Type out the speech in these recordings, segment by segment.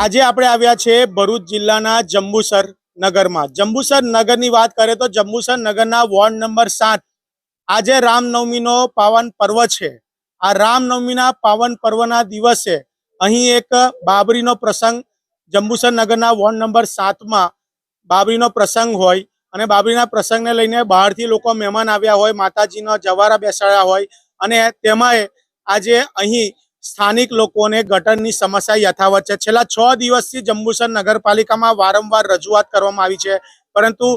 આજે આપણે આવ્યા છે ભરૂચ જિલ્લાના જંબુસર નગરમાં. જંબુસર નગરની વાત કરીએ તો જંબુસર નગરના વોર્ડ નંબર સાત. આજે રામનવમીનો પાવન પર્વ છે. આ રામનવમીના પાવન પર્વના દિવસે અહીં એક બાબરીનો પ્રસંગ જંબુસર નગરના વોર્ડ નંબર સાતમાં બાબરીનો પ્રસંગ હોય અને બાબરીના પ્રસંગને લઈને બહારથી લોકો મહેમાન આવ્યા હોય, માતાજીનો જવારા બેસાડ્યા હોય અને તેમાંય આજે અહીં સ્થાનિક લોકોને ગટરની સમસ્યા યથાવત છે. છેલ્લા છ દિવસથી જંબુસર નગરપાલિકામાં વારંવાર રજૂઆત કરવામાં આવી છે. પરંતુ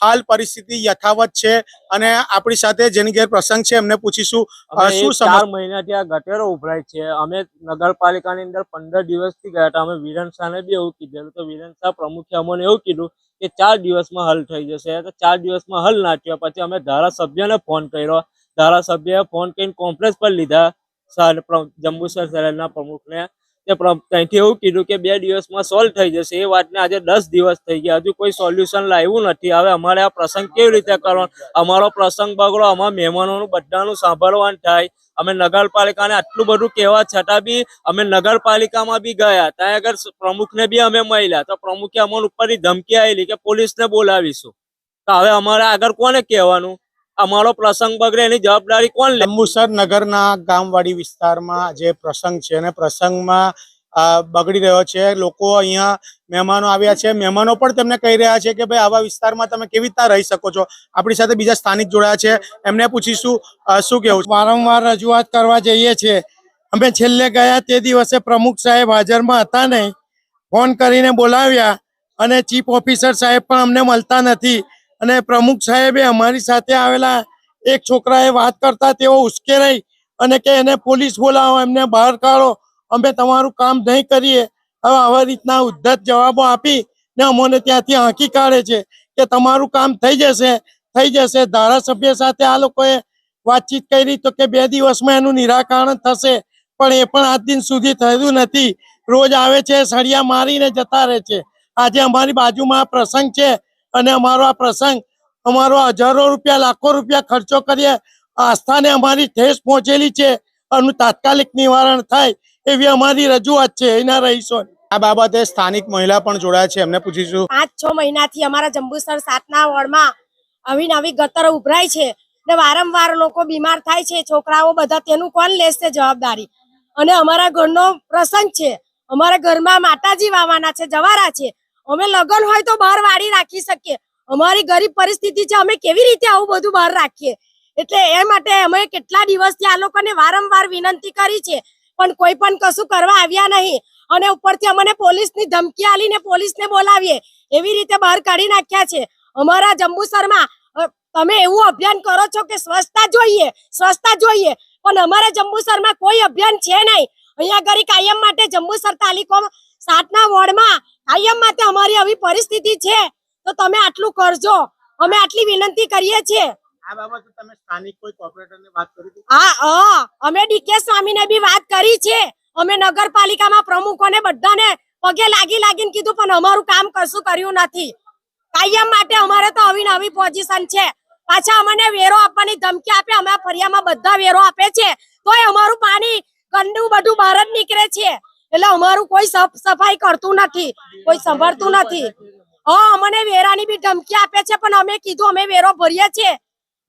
હાલ પરિસ્થિતિ યથાવત છે અને આપણી સાથે જેની ઘેર પ્રસંગ છે એમને પૂછીશું. શું ચાર મહિનાથી આ ગટેરો ઉભરાય છે. અમે નગરપાલિકાની અંદર પંદર દિવસથી ગયા હતા. અમે વિરન શાહને બી એવું કીધેલું તો વિરન શાહ પ્રમુખે અમને એવું કીધું કે ચાર દિવસમાં હલ થઈ જશે. તો ચાર દિવસમાં હલ ના થયો. પછી અમે ધારાસભ્યને ફોન કર્યો. ધારાસભ્યએ ફોન કરીને કોન્ફરન્સ પર લીધા. સર જંબુસર શહેરના પ્રમુખને તે ત્યાંથી એવું કીધું કે બે દિવસમાં સોલ્વ થઈ જશે. એ વાતને આજે દસ દિવસ થઈ ગયા. હજુ કોઈ સોલ્યુશન લાવ્યું નથી. હવે અમારે આ પ્રસંગ કેવી રીતે કરવાનો? અમારો પ્રસંગ બગડો, અમારા મહેમાનોનું બધાનું સાંભળવાનું થાય. અમે નગરપાલિકાને આટલું બધું કહેવા છતાં બી અમે નગરપાલિકામાં બી ગયા. ત્યાં આગળ પ્રમુખને બી અમે મળ્યા. તો પ્રમુખે અમને ઉપરની ધમકી આવેલી કે પોલીસને બોલાવીશું. તો હવે અમારે આગળ કોને કહેવાનું? અમારો પ્રસંગ બગડે એની જવાબદારી કોણ લે? અંબુસર નગરના ગામવાડી વિસ્તારમાં જે પ્રસંગ છે અને પ્રસંગમાં બગડી રહ્યો છે. લોકો અહીંયા મહેમાનો આવ્યા છે. મહેમાનો પણ તેમને કહી રહ્યા છે કે ભાઈ આવા વિસ્તારમાં તમે કેવી રીતના રહી શકો છો? આપણી સાથે બીજા સ્થાનિક જોડાયા છે. એમને પૂછીશું શું કેવું વારંવાર રજૂઆત કરવા જઈએ છીએ અમે છેલ્લે ગયા તે દિવસે પ્રમુખ સાહેબ હાજરમાં હતા નહીં. ફોન કરીને બોલાવ્યા અને ચીફ ઓફિસર સાહેબ પણ અમને મળતા નથી. અને પ્રમુખ સાહેબે અમારી સાથે આવેલા એક છોકરાએ વાત કરતા તેઓ ઉશ્કેરાઈ અને કે એને પોલીસ બોલાવો, એમને બહાર કાઢો, અમે તમારું કામ નહીં કરીએ. હવે આવા રીતના ઉદ્ધત જવાબો આપી ને અમોને ત્યાંથી હાંકી કાઢે છે કે તમારું કામ થઈ જશે થઈ જશે. ધારાસભ્ય સાથે આ લોકોએ વાતચીત કરી તો કે બે દિવસમાં એનું નિરાકરણ થશે, પણ એ પણ આજ દિન સુધી થયું નથી. રોજ આવે છે, સળિયા મારીને જતા રહે છે. આજે અમારી બાજુમાં પ્રસંગ છે અને અમારો આ પ્રસંગ અમારો હજારો રૂપિયા લાખો રૂપિયા ખર્ચો કરીએ આસ્થાને અમારી ઠેસ પહોંચેલી છે આનું તાત્કાલિક નિવારણ થાય એવી અમારી રજૂઆત છે. એના રહીશો. આ બાબતે સ્થાનિક મહિલા પણ જોડાયા છે. એમને પૂછીશું. પાંચ છ મહિનાથી અમારા જંબુસર સાતના વોર્ડમાં આવી નવી ગતર ઉભરાય છે ને વારંવાર લોકો બીમાર થાય છે. છોકરાઓ બધા તેનું કોણ લેશે જવાબદારી? અને અમારા ઘરનો પ્રસંગ છે. અમારા ઘરમાં માતાજી વાવાના છે જવારા છે. અમે લગન હોય તો બહાર વાળી રાખી શકીએ. અમારી ગરીબ પરિસ્થિતિ છે, અમે કેવી રીતે આવું બધું બહાર રાખીએ? એટલે એ માટે અમે કેટલા દિવસથી આ લોકોને વારંવાર વિનંતી કરી છે, પણ કોઈ પણ કશું કરવા આવ્યા નહીં. અને ઉપરથી અમને પોલીસની ધમકી આલીને પોલીસને બોલાવીએ. એવી રીતે બહાર કાઢી નાખ્યા છે. અમારા જંબુસરમાં તમે એવું અભિયાન કરો છો કે સ્વચ્છતા જોઈએ સ્વચ્છતા જોઈએ. પણ અમારા જંબુસરમાં કોઈ અભિયાન છે નહીં. અહીંયા આગળ કાયમ માટે જંબુસર તાલુકો સાતના વોર્ડમાં કાયમ માટે અમારી આવી પરિસ્થિતિ છે તો તમે આટલું કરજો. અમે આટલી વિનંતી કરીએ છીએ. આ બાબતે તમે સ્થાનિક કોઈ કોર્પોરેટરને વાત કરી હતી? હા હા. અમે ડીકે સ્વામીને બી વાત કરી છે. અમે નગરપાલિકામાં પ્રમુખોને બધાને પગે લાગી લાગીને કીધું પણ અમારું કામ કશું કર્યું નથી. કાયમ માટે અમારે તો આવી નવી પોઝિશન છે. પાછા અમને વેરો આપવાની ધમકી આપે અમે ફરિયામાં બધા વેરો આપે છે. તોય અમારું પાણી ગંદુ બધું બહાર જ નીકળે છે. એટલે અમારું કોઈ સાફ, સફાઈ કરતું નથી, કોઈ સંભાળતું નથી. હા, અમને વેરાની બી ધમકી આપે છે, પણ અમે કીધું, અમે વેરો ભરીએ છીએ.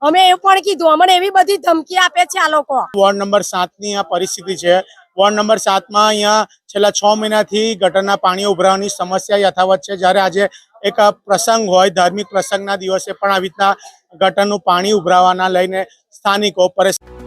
અમે એ પણ કીધું, અમને એવી બધી ધમકી આપે છે આ લોકો. વોર્ડ નંબર સાતની આ પરિસ્થિતિ છે. વોર્ડ નંબર સાતમાં અહીંયા છેલ્લા છ મહિનાથી ગટરના પાણી ઉભરાવાની સમસ્યા યથાવત છે. જ્યારે આજે એક પ્રસંગ હોય, ધાર્મિક પ્રસંગના દિવસે પણ આવી રીતના ગટરનું પાણી ઉભરાવાના લઈને સ્થાનિકો પરેશાન